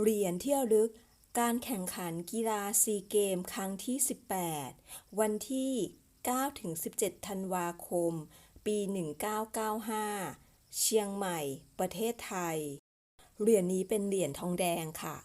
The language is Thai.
เหรียญที่ยวลึก การแข่งขันกีฬาซีเกม ครั้งที่ 18 วันที่ 9-17 ธันวาคม ปี 1995 เชียงใหม่ ประเทศไทย เหรียญนี้เป็นเหรียญทองแดงค่ะ